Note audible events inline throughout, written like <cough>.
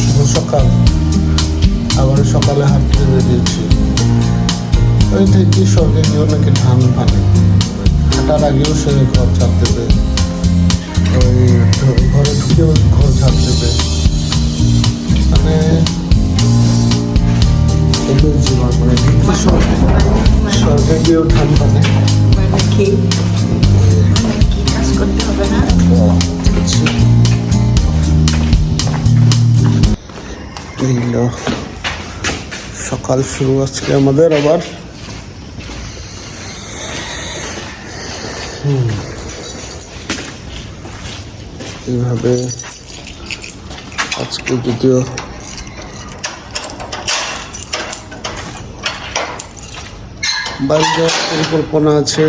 শুভ সকাল। আবার সকালে হাঁটতে বেরিয়েছি। ওই থেকে স্বর্গে গিয়েও নাকি ধান ভানে হাঁটার আগেও সে ঘর ঝাড় দেবে। ওই ঘরে ঢুকেও ঘর ঝাড় দেবে। মানে এদের জীবন মানে ভিক্ষু স্বর্গে। স্বর্গে গিয়েও ধান ভানে মানে মানে কি কাজ করতে হবে না? এই সকাল শুরু আজকে আমাদের আবার। এইভাবে আজকে যদিও বাড়ি যাওয়ার পরিকল্পনা আছে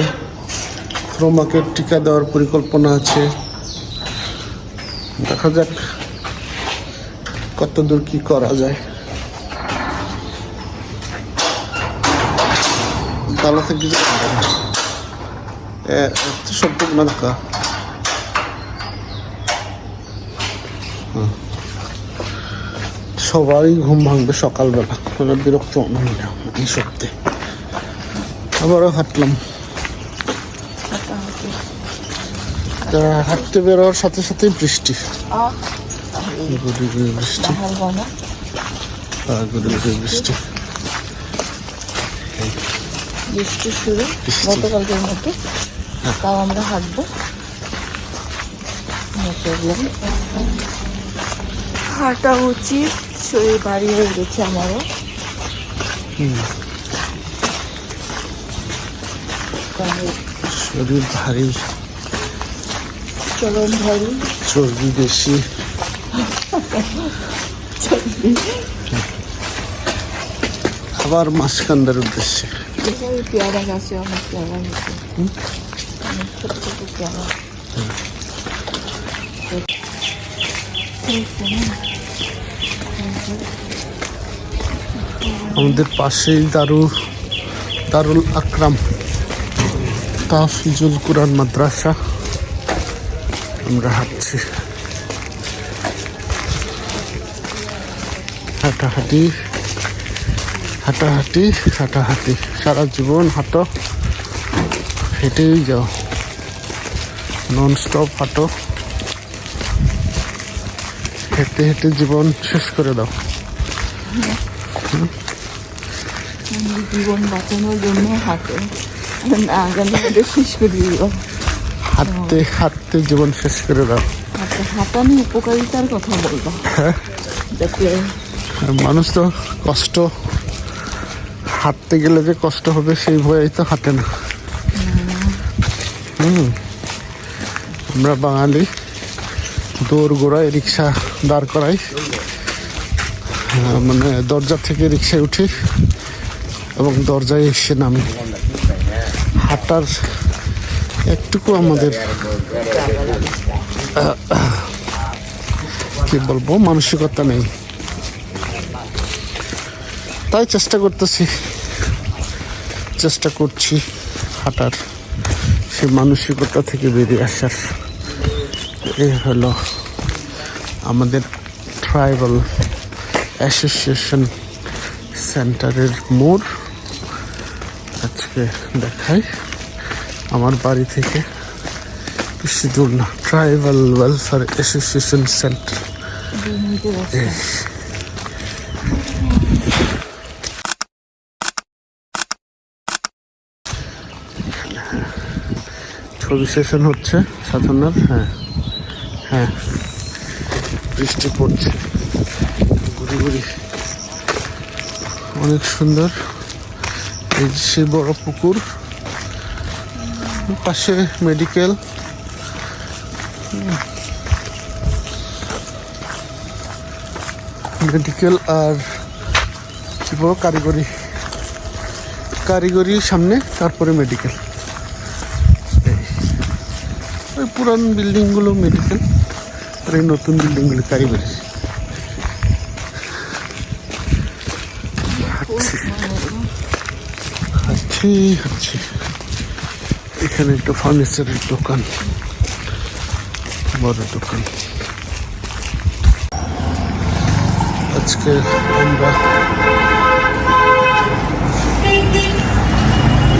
ক্রোমাকে টিকা দেওয়ার পরিকল্পনা আছে। দেখা যাক কতদূর কি করা যায়? সবারই ঘুম ভাঙবে সকালবেলা। বিরক্ত এই সত্যি। আবারও হাঁটলাম। হাঁটতে বেরোয়ার সাথে সাথেই বৃষ্টি। গুড়ি গুড়ি বৃষ্টি গুড়ি গুড়ি বৃষ্টি বৃষ্টি শুরু গতকালকের মতো তাও আমরা হাঁটবো হাঁটা উচিত শরীর ভারী হয়ে গেছে আমারও শরীর ভারী চলন ভারী চর্বি বেশি আবার মাঝখানদের উদ্দেশ্যে। আমাদের পাশেই দারু দারুল আকরাম তাফিজুল কুরআন মাদ্রাসা। আমরা হাঁটছি। হাঁটাহাঁটি হাঁটাহাঁটি হাঁটাহাঁটি। সারা জীবন হাঁটো হেঁটেই যাও। নন স্টপ হাঁটো। হেঁটে হেঁটে জীবন শেষ করে দাও। জীবন বাঁচানোর জন্য হাঁটে। শেষ করে দিল হাঁটতে হাঁটতে জীবন শেষ করে দাও। হাঁটা হাঁটানি উপকারিতার কথা বলব। যাতে আর মানুষ তো কষ্ট, হাঁটতে গেলে যে কষ্ট হবে সেই ভয়েই তো হাঁটে না। আমরা বাঙালি দৌড় গোড়ায় রিক্সা দাঁড় করাই। মানে দরজা থেকে রিক্সায় উঠি এবং দরজায় এসে নামি। হাঁটার একটুকু আমাদের কি বলব, মানসিকতা নেই। তাই চেষ্টা করতেছি। চেষ্টা করছি হাঁটার। সেই মানসিকতা থেকে বেরিয়ে আসার। এই হলো আমাদের ট্রাইবাল অ্যাসোসিয়েশন সেন্টারের মোড়। আজকে দেখাই আমার বাড়ি থেকে বেশি দূর না tribal welfare association centre session হচ্ছে সাধনার হ্যাঁ। হ্যাঁ। বৃষ্টি পড়ছে। ঘুরি ঘুরি। অনেক সুন্দর। এই সেই বড় পুকুর। পাশে মেডিকেল মেডিকেল আর কি বলব, কারিগরি। কারিগরি সামনে, তারপরে মেডিকেল ওই পুরান বিল্ডিংগুলো মেডিকেল আর এই নতুন বিল্ডিংগুলো কারিগরি হাঁটছি। এখানে একটা ফার্নিচারের দোকান। বড় দোকান। আজকে আমরা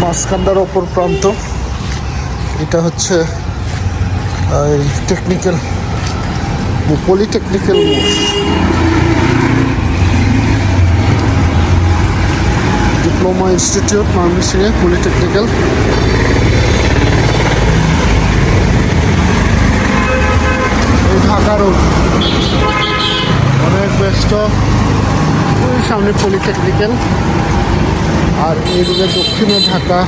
মাসকান্দার অপর প্রান্ত। এটা হচ্ছে টেকনিক্যাল পলিটেকনিক্যাল ডিপ্লোমা ইনস্টিটিউট ময়মনসিংহে পলিটেকনিক্যাল এই ঢাকা রোড অনেক ব্যস্ত। ওই সামনে পলিটেকনিক্যাল আর এইদিকে দক্ষিণে ঢাকা।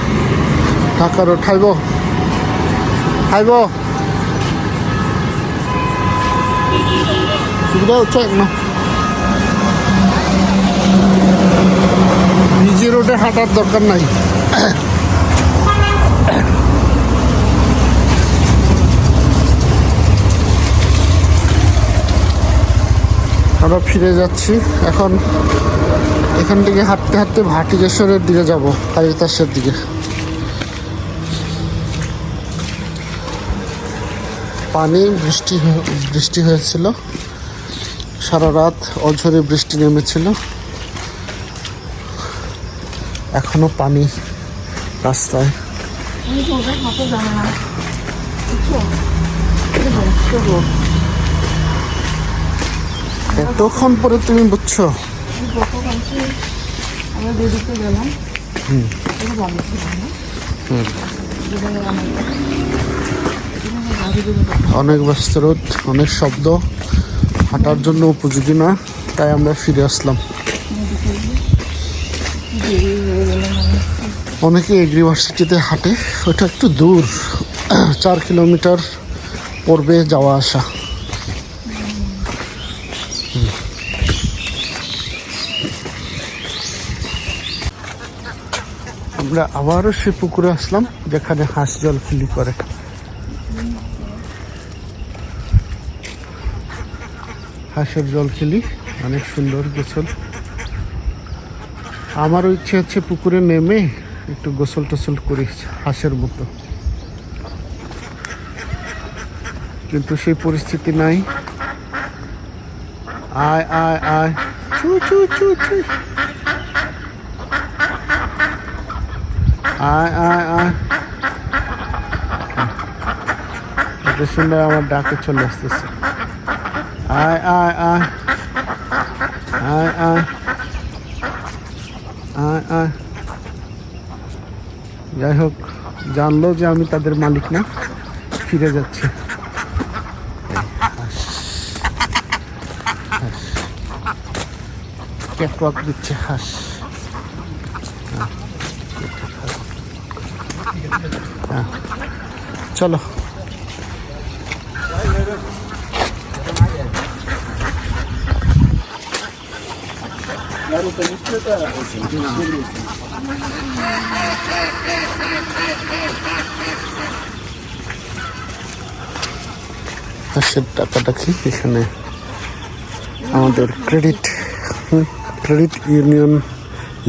ঢাকা রোড হাইব। হাইব। সুবিধা হচ্ছে না নিজে রোডে হাঁটার দরকার নাই আমরা ফিরে যাচ্ছি। এখন এখান থেকে হাঁটতে হাঁটতে ভাটিকেশ্বরের দিকে যাব কালিতাসের দিকে। পানি বৃষ্টি বৃষ্টি হয়েছিল। সারা রাত অঝরে বৃষ্টি নেমেছিল। এখনও পানি রাস্তায়। এতক্ষণ পরে তুমি বুঝছ? আমরা গেলাম। অনেক ব্যস্ত রোদ অনেক শব্দ। হাঁটার জন্য উপযোগী না, তাই আমরা ফিরে আসলাম। অনেকে এগ্রিভার্সিটিতে হাঁটে, ওটা একটু দূর, চার কিলোমিটার পড়বে যাওয়া আসা। আমরা আবারও সে পুকুরে আসলাম, যেখানে হাঁস জল খিলি করে। হাঁসের জল খেলি, অনেক সুন্দর গোসল। আমারও ইচ্ছে হচ্ছে পুকুরে নেমে একটু গোসল টোসল করি হাঁসের মতো। কিন্তু সেই পরিস্থিতি নাই। আয় আয় আয়। চু চু চু চু আয় আয় আয়। সুন্দর আমার ডাকে চলে আসতেছে। আয় আয় আয় আয় আয় আয় আয় যাই হোক, জানলো যে আমি তাদের মালিক না, ফিরে যাচ্ছে। ক্যাটওয়াক দিচ্ছে, হাঁস। চলো। হাঁসের টাকাটা কি? এখানে আমাদের credit credit union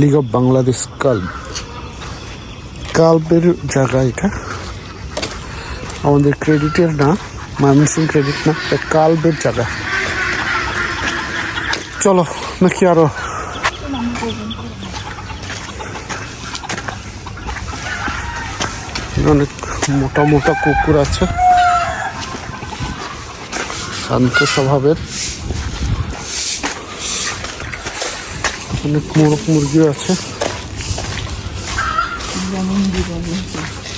league of Bangladesh কাল্ব কাল্বের জায়গা এটা। আমাদের ক্রেডিটের না ময়মনসিং ক্রেডিট না, এটা কাল্বের জায়গা। চলো, নাকি আরও অনেক মোটা মোটা কুকুর আছে। শান্ত স্বভাবের। অনেক মোরগ মুরগিও আছে।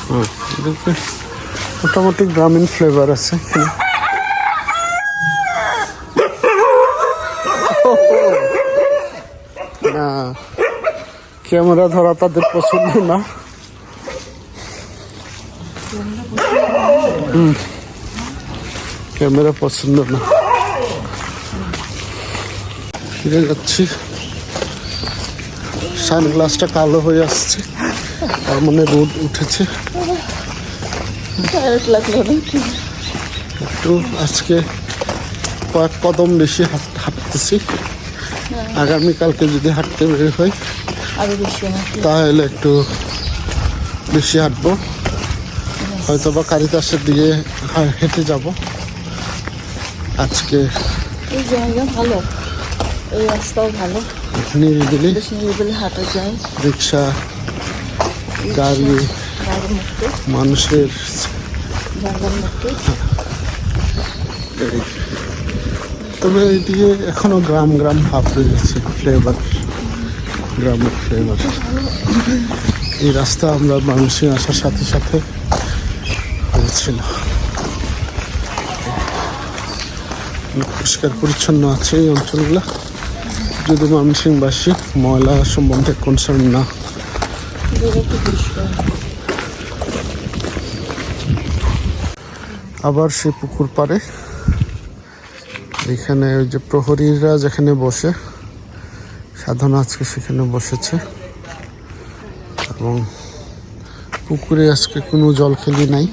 হ্যাঁ মোটামুটি গ্রামীণ ফ্লেভার আছে ক্যামেরা ধরা তাদের পছন্দ না। ক্যামেরা পছন্দ না। ফিরে যাচ্ছি। সানগ্লাসটা কালো হয়ে আসছে। তার মানে রোদ উঠেছে। একটু আজকে কয়েক কদম বেশি হাঁট- হাঁটতেছি। আগামীকালকে যদি হাঁটতে বের হয় তাহলে একটু বেশি হাঁটবো। হয়তো বা কারিতাসের দিকে হেঁটে যাব। আজকে এই জায়গা ভালো। এই রাস্তাও ভালো। নিরিবিলি। নিরিবিলি হাঁটা যায়। রিক্সা গাড়ি মানুষের। তবে এইদিকে এখনও গ্রাম গ্রাম ভাব রয়েছে ফ্লেভার গ্রামের ফ্লেভার এই রাস্তা আমরা মানুষে আসার সাথে সাথে হয়েছিল পরিষ্কার পরিচ্ছন্ন আছে এই অঞ্চলগুলো। যদি ময়মনসিংহবাসী ময়লা সম্বন্ধে কনসার্ন না। আবার সেই পুকুর পাড়ে এখানে ওই যে প্রহরীরা যেখানে বসে, সাধনা আজকে সেখানে বসেছে। এবং পুকুরে আজকে কোনো জল খেলি নাই।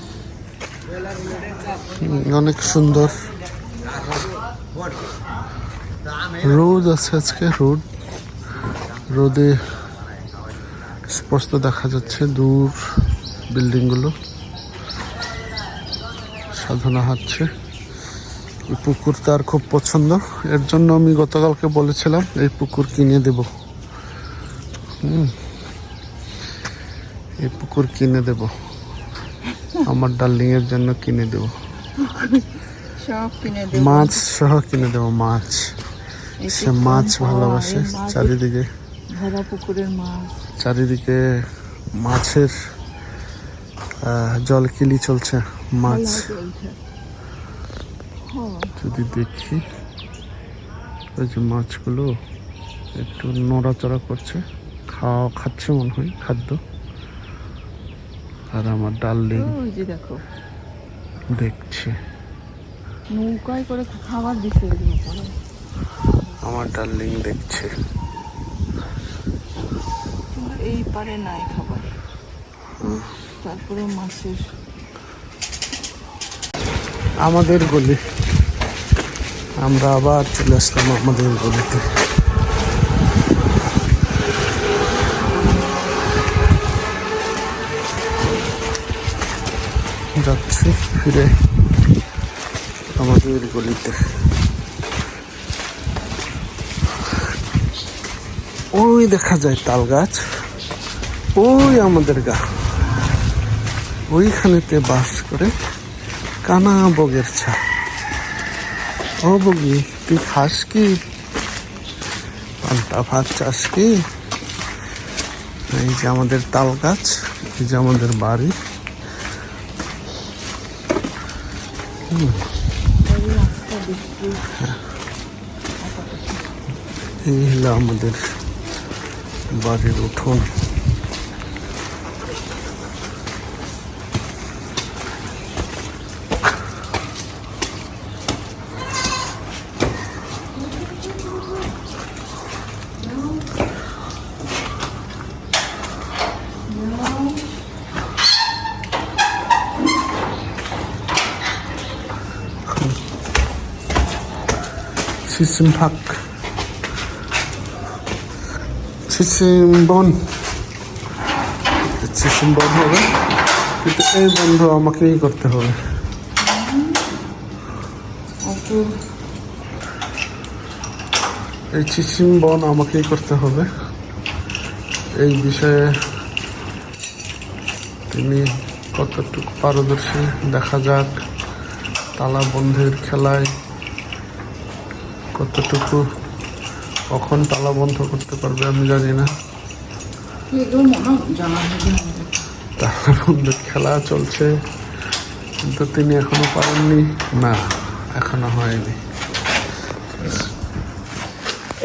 অনেক সুন্দর। রোদ আছে আজকে, রোদ। রোদে স্পষ্ট দেখা যাচ্ছে দূর বিল্ডিংগুলো। সাধনা হাঁটছে এই পুকুর তার খুব পছন্দ। এর জন্য আমি গতকালকে বলেছিলাম, এই পুকুর কিনে দেব। হুম। এই পুকুর কিনে দেব। আমার ডার্লিং এর জন্য কিনে দেব। সব কিনে দেবো। মাছ সহ কিনে দেব মাছ। সে মাছ ভালোবাসে চারিদিকে। ভরা পুকুরের মাছ। চারিদিকে মাছের আহ, জলকিলি চলছে মাছ। হ্যাঁ, যদি দেখি ওই যে মাছগুলো একটু নড়াচড়া করছে খাওয়া খাচ্ছে মনে হয় খাদ্য। আর আমার ডাল ওই দেখো। দেখছে। নৌকায় করে খাবার পরে আমার ডার্লিং দেখছে। এই পারে নাই খাবার। তারপরে মাছের। আমাদের গলি। আমরা আবার চলে আসলাম আমাদের গলিতে। যাচ্ছি, ফিরে আমাদের গলিতে। ওই দেখা যায় তাল গাছ, ওই আমাদের গা। ওইখানেতে বাস করে কানা বগের ছা। ও বগি, তুই খাস কি? পান্তা ভাত চাস কি? এই যে আমাদের তাল গাছ, এই যে আমাদের বাড়ি। এই হলো আমাদের বাড়ির উঠোন। বন সিসিম বন হবে। কিন্তু এই বন্ধ আমাকেই করতে হবে। এই সিসিম বন আমাকেই করতে হবে। এই বিষয়ে তিনি কতটুকু পারদর্শী দেখা যাক। তালা বন্ধের খেলায় কতটুকু কখন তালা বন্ধ করতে পারবে আমি জানি না। তালা বন্ধের খেলা চলছে কিন্তু তিনি এখনও পারেননি। না এখনও হয়নি।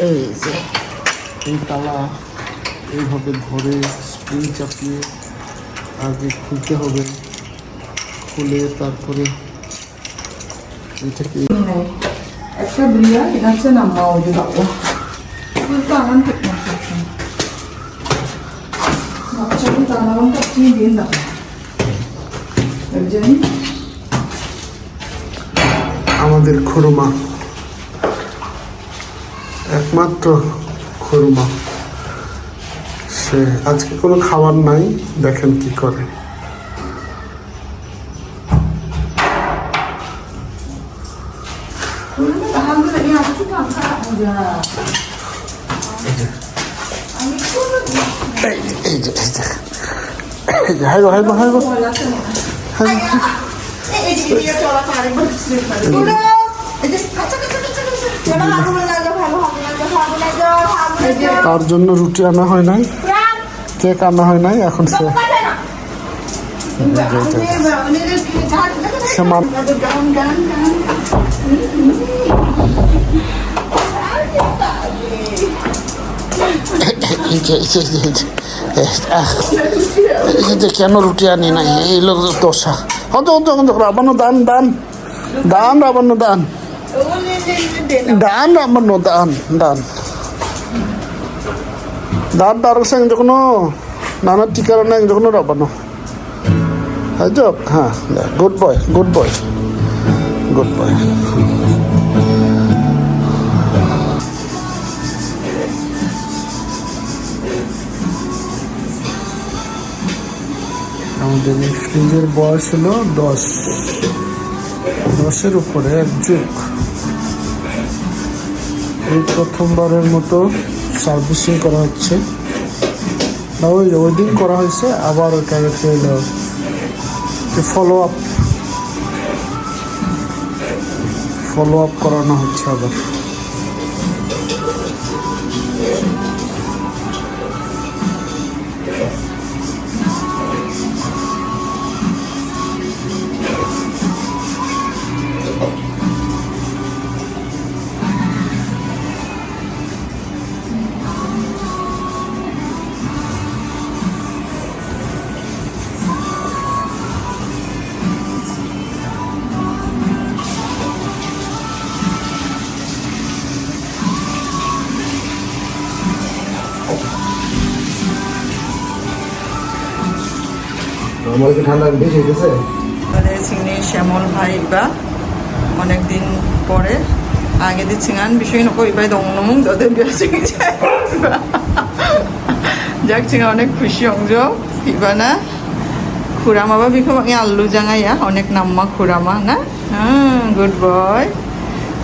এই যে এই তালা এইভাবে ধরে স্প্রিং চাপিয়ে আগে খুলতে হবে খুলে তারপরে এটাকে একটা বিরিয়া এটা হচ্ছে না সবসময় বাচ্চাকে তালাবাম কাটিয়ে দিন আমাদের খুরমা। একমাত্র খুরমা। সে আজকে কোনো খাবার নাই, দেখেন কি করে। হাইগো হাইগো হাইগো তার জন্য রুটি আনা হয় নাই। কেক আনা হয় নাই, এখন সে সে কেন রুটি আনি নাই এই লোক দোসা হন্ত হন্ত হন্ত রাবানো দান দান দান রাবানো দান দান রাবানো দান দান দান দারক sang যখন নানা টিকার নাং যখন রাবানো হ্যাঁ হ্যাঁ good boy good boy good boy আমাদের ফ্রিজের বয়স হলো দশ। দশের উপরে এক যুগ। এই প্রথমবারের মতো সার্ভিসিং করা হচ্ছে। না, ওই ওই করা হয়েছে, আবার ওটা হচ্ছে ফলো আপ ফলো আপ করানো হচ্ছে আবার। আমার কি ঠান্ডা বেশি হইতেছে আমাদের চিংড়ি, শ্যামল ভাই বা অনেকদিন পরে আগে di tsingan বিষয় নকো ইবাই দং নমুং দদের বিয়াসে যাক চিঙা অনেক খুশি অংজ ইবানা খুরামাবা বিখো বাকি আল্লু জাঙাইয়া, অনেক নাম্মা খুরামা, না? হ্যাঁ গুড বয়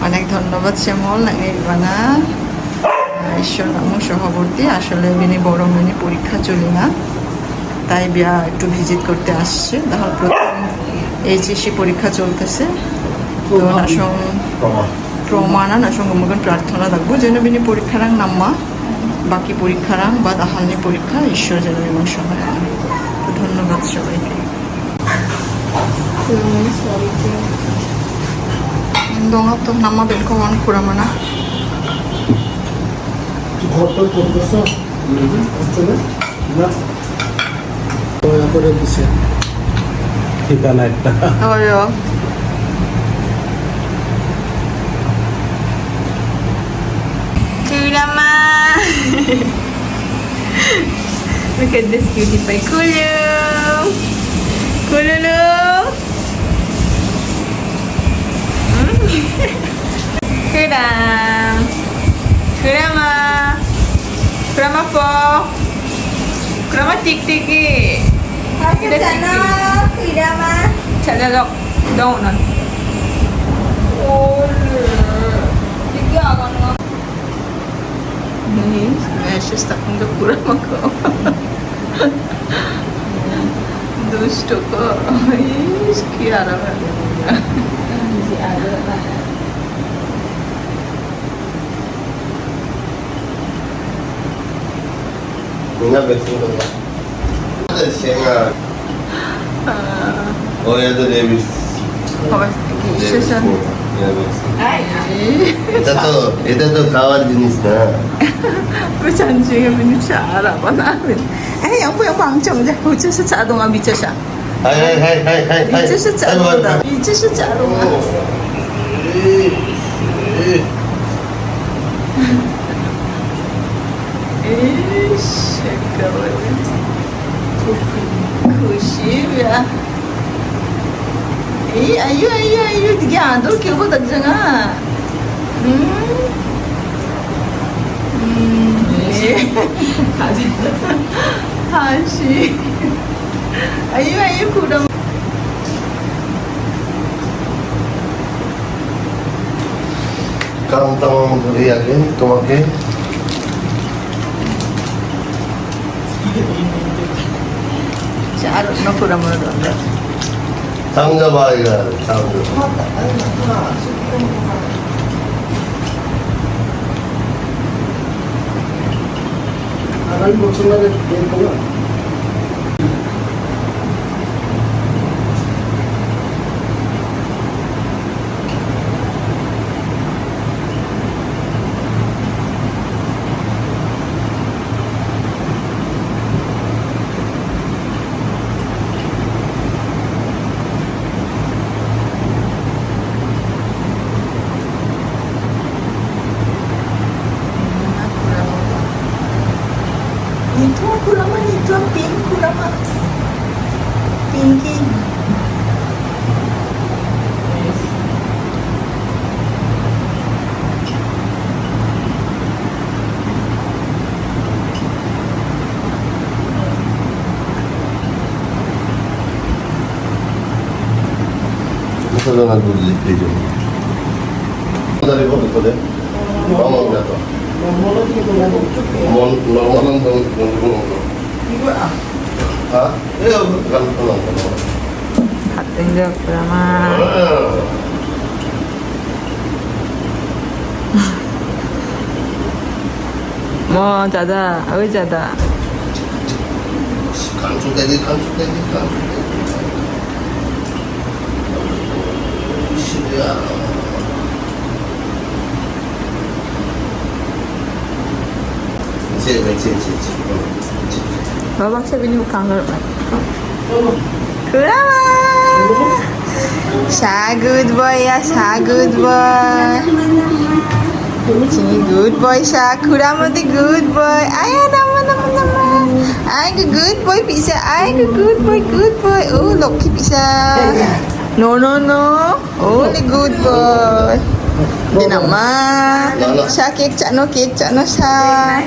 অনেক ধন্যবাদ শ্যামল নাঙে ইবানা। ঈশ্বর নাম সহবর্তী, আসলে বিনি বড় মিনি পরীক্ষা চলি না। তাই বিয়া একটু ভিজিট করতে আসছে। তাহলে প্রথম এইচএসসি পরীক্ষা চলতেছে। তো নাসং প্রমাণ। নাসং গমগন প্রার্থনা রাখব যেন বিনি পরীক্ষারাং নাম্মা। বাকি পরীক্ষারাং বা দাহালনি পরীক্ষা। ঈশ্বর যেন এবং সহায় তো ধন্যবাদ সবাইকে। দঙা তো নাম্মা বেলকমান খুরামানা ঘর তোর করতেছ? না? করে দিছে ঠিকানা একটা হয় Kurama! Look at this cutie pie. Kulu! Kululu! Kuram! Kurama! Kurama po! Kurama tik-tiki! Sana chả ra đâu nữa Guys, Ashes takong pura mako. Dusto ko. Ay, Kiara ba? Si Ada ba? Nga, besin ko ba? da Senhor. Olha, devemos. Itato, 있어. 왜 전쟁에 민우치 알아봐 나는. 에이 양보양 방정자 우주스 자동화 미쳐샤. 하이 하이 하이 하이 미쳐샤 자동화. 미쳐샤 자동화. 장아. 에이 아유 아유 아유 되게 안 돌게 보다 장아. 음. 다시 음. 네. <laughs> 다시. 아유 아유 그럼. কারণ তামাম ধরে 뭐 చారు నొప్పుడు అమ్మడు సంగబాయి గారు సంగబాయి itu kulaman itu pink kulaman pinking yes. Mesela ben bunu zikredeceğim. Bu da bir konu tabii. 다 땡겼구만. 뭐, 자자, 의자다. 감초대기 감초대기 감초대기. 시야. Sit, wait, sit, sit, sit. Babak sa benim kangaroo. Kurama! Siya good boy ya, siya good boy. Sige, good boy siya. Kurama the good boy. Ay, naman naman naman. Ay, good boy, pizza. Ay, good boy, good boy. Oh, lucky pizza. No, no, no. Oh, the good boy. Hindi naman. Siya, cake, siya, no, cake, siya, no, siya.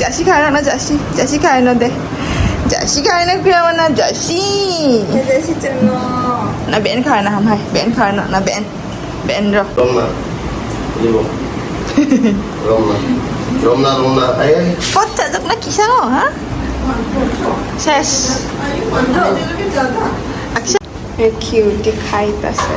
জাসি খায় না জাসি জাসি খায় না দে। জাসি খায় না খুঁড়ে আমার না জাসি না বেন খায় না হামায় বেন খায় না না বেন বেন র। পচ্চা যাক না কিসানো হ্যাঁ? শেষ। আচ্ছা। কিউটি খাইতাছে।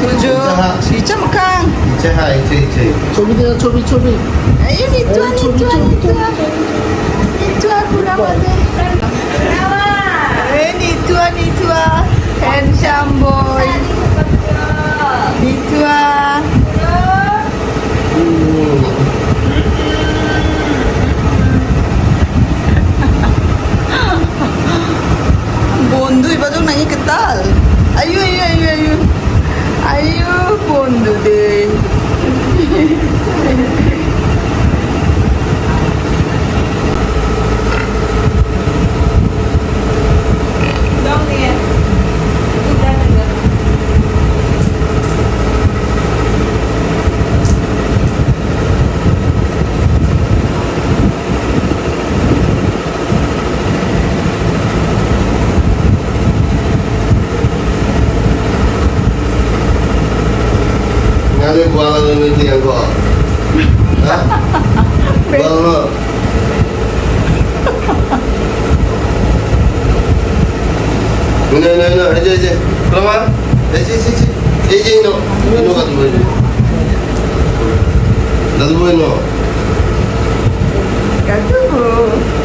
그러죠. 이차 먹강. 이차 하이 이차 이차. 초비대요 초비 초비. 아유 미투아 미투아 미투아. 미투아 구나마네. 나와. 에 미투아 미투아. 헨샴보이. 미투아. 뭔도 이봐 좀 많이 끝다. 아유 아유 아유. আয়ু Allah. Ha? Allah. Nah, nah, nah, aja, aja. Keluar. Aja, aja, aja. Aja, no. No, kat rumah ini. Dah tu, no. Kat rumah.